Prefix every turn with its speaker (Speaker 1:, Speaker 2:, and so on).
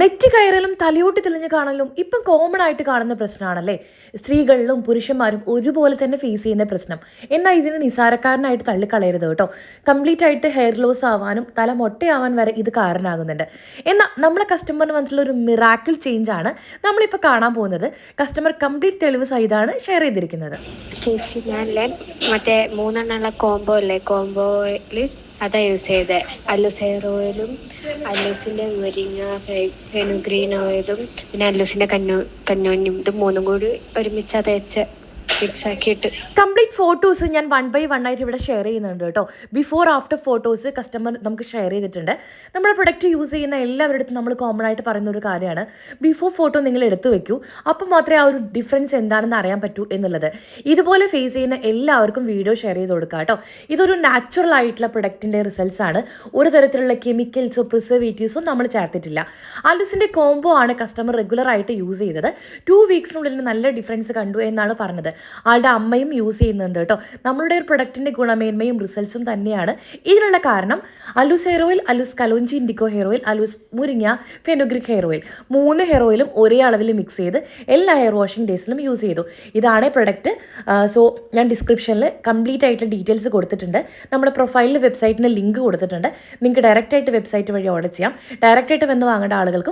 Speaker 1: Net കയറലും തലയോട്ടി തെളിഞ്ഞ് കാണലും ഇപ്പം കോമൺ ആയിട്ട് കാണുന്ന പ്രശ്നമാണല്ലേ? സ്ത്രീകളിലും പുരുഷന്മാരും ഒരുപോലെ തന്നെ ഫേസ് ചെയ്യുന്ന പ്രശ്നം. എന്നാൽ ഇതിന് നിസാരക്കാരനായിട്ട് തള്ളിക്കളയരുത് കേട്ടോ. കംപ്ലീറ്റ് ആയിട്ട് ഹെയർ ലോസ് ആവാനും തല മൊട്ടയാവാൻ വരെ ഇത് കാരണമാകുന്നുണ്ട് എന്നാൽ നമ്മളെ കസ്റ്റമറിന് വന്നിട്ടുള്ള ഒരു മിറാക്കിൾ ചേഞ്ച് ആണ് നമ്മളിപ്പോൾ കാണാൻ പോകുന്നത്. കസ്റ്റമർ കംപ്ലീറ്റ് തെളിവ് സഹിതമാണ് ഷെയർ ചെയ്തിരിക്കുന്നത്.
Speaker 2: ചേച്ചി ഞാനില്ലേ മറ്റേ മൂന്നെണ്ണമുള്ള കോംബോ അല്ലേ കോംബോയിൽ അതാ യൂസ് ചെയ്തത് അല്ലൂസ് ഹെയർ ഓയിലും അല്ലൂസിന്റെ മുരിങ്ങ ഫെനുഗ്രീൻ ഓയിലും പിന്നെ അല്ലൂസിന്റെ കഞ്ഞോ കന്നോന്നും ഇത് മൂന്നും കൂടി ഒരുമിച്ച് തേച്ച് മിക്സ് ആക്കിയിട്ട്.
Speaker 1: കംപ്ലീറ്റ് ഫോട്ടോസ് ഞാൻ വൺ ബൈ വൺ ആയിട്ട് ഇവിടെ ഷെയർ ചെയ്യുന്നുണ്ട് കേട്ടോ. ബിഫോർ ആഫ്റ്റർ ഫോട്ടോസ് കസ്റ്റമർ നമുക്ക് ഷെയർ ചെയ്തിട്ടുണ്ട്. നമ്മുടെ പ്രൊഡക്റ്റ് യൂസ് ചെയ്യുന്ന എല്ലാവരുടെ അടുത്തും നമ്മൾ കോമൺ ആയിട്ട് പറയുന്ന ഒരു കാര്യമാണ്. ബിഫോർ ഫോട്ടോ നിങ്ങൾ എടുത്തു വെക്കൂ. അപ്പോൾ മാത്രമേ ആ ഒരു ഡിഫറൻസ് എന്താണെന്ന് അറിയാൻ പറ്റൂ എന്നുള്ളത്. ഇതുപോലെ ഫേസ് ചെയ്യുന്ന എല്ലാവർക്കും വീഡിയോ ഷെയർ ചെയ്ത് കൊടുക്കുക കേട്ടോ. ഇതൊരു നാച്ചുറൽ ആയിട്ടുള്ള പ്രൊഡക്റ്റിന്റെ റിസൾട്ട്സ് ആണ്. ഒരു തരത്തിലുള്ള കെമിക്കൽസോ പ്രിസർവേറ്റീവ്സോ നമ്മൾ ചേർത്തിട്ടില്ല. അലുസിന്റെ കോംബോ ആണ് കസ്റ്റമർ റെഗുലർ ആയിട്ട് യൂസ് ചെയ്തത്. ടു വീക്സിനുള്ളിൽ നല്ല ഡിഫറൻസ് കണ്ടു എന്നാണ് പറഞ്ഞത്. ആളുടെ അമ്മയും യൂസ് ചെയ്യുന്നുണ്ട് കേട്ടോ. നമ്മളുടെ ഒരു പ്രൊഡക്റ്റിന്റെ ഗുണമേന്മയും റിസൾട്ട്സും തന്നെയാണ്. ഇതിനുള്ള കാരണം അലൂസ് hair oil അലൂസ് kalonji indigo hair oil അലൂസ് മുരിങ്ങ ഫെനോഗ്രിക് ഹെയർ ഓയിൽ മൂന്ന് ഹെയർ ഓയിലും ഒരേ അളവിൽ മിക്സ് ചെയ്ത് എല്ലാ ഹെയർ വാഷിംഗ് ഡേയ്സിലും യൂസ് ചെയ്തു. ഇതാണ് പ്രൊഡക്റ്റ് സോ ഞാൻ ഡിസ്ക്രിപ്ഷനിൽ കംപ്ലീറ്റ് ആയിട്ടുള്ള ഡീറ്റെയിൽസ് കൊടുത്തിട്ടുണ്ട്. നമ്മുടെ പ്രൊഫൈലിൽ വെബ്സൈറ്റിന്റെ ലിങ്ക് കൊടുത്തിട്ടുണ്ട്. നിങ്ങൾക്ക് ഡയറക്റ്റായിട്ട് വെബ്സൈറ്റ് വഴി ഓർഡർ ചെയ്യാം. ഡയറക്റ്റായിട്ട് വന്ന് വാങ്ങേണ്ട ആളുകൾക്കും